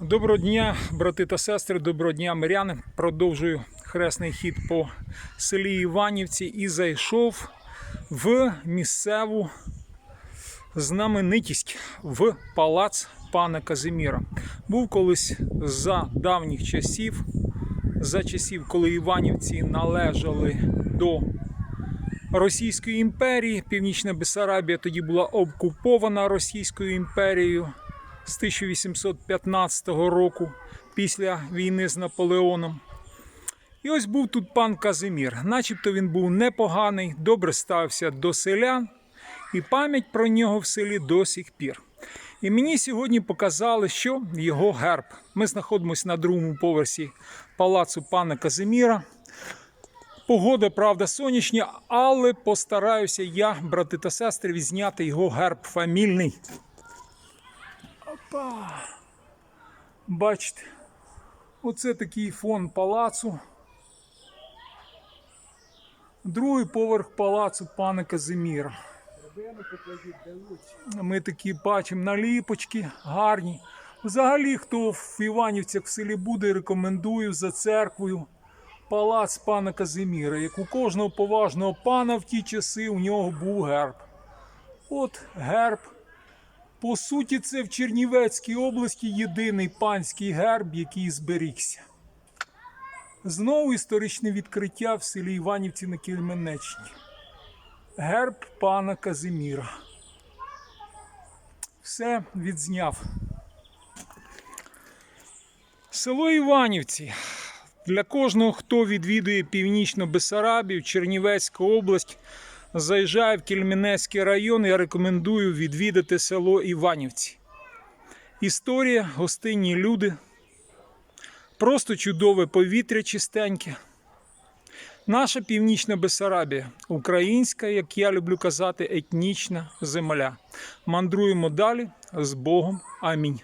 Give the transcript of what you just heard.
Доброго дня, брати та сестри, доброго дня, миряни. Продовжую хресний хід по селі Іванівці і зайшов в місцеву знаменитість в палац пана Казиміра. Був колись за давніх часів, за часів, коли Іванівці належали до Російської імперії. Північна Бесарабія тоді була окупована Російською імперією з 1815 року після війни з Наполеоном. І ось був тут пан Казимір. Начебто він був непоганий, добре ставився до селян, і пам'ять про нього в селі до сих пір. І мені сьогодні показали, що його герб. Ми знаходимося на другому поверсі палацу пана Казиміра. Погода, правда, сонячна, але постараюся я, брати та сестри, відзняти його герб фамільний. Опа. Бачите, оце такий фон палацу. Другий поверх палацу пана Казиміра. Ми такі бачимо наліпочки гарні. Взагалі, хто в Іванівцях в селі буде, рекомендую за церквою палац пана Казиміра. Як у кожного поважного пана в ті часи у нього був герб. От герб. По суті, це в Чернівецькій області єдиний панський герб, який зберігся. Знову історичне відкриття в селі Іванівці на Кельменеччині. Герб пана Казиміра. Все відзняв. Село Іванівці. Для кожного, хто відвідує північну Бесарабію, Чернівецьку область, заїжджає в Кельменецький район, я рекомендую відвідати село Іванівці. Історія, гостинні люди, просто чудове повітря чистеньке. Наша північна Бесарабія, українська, як я люблю казати, етнічна земля. Мандруємо далі з Богом. Амінь.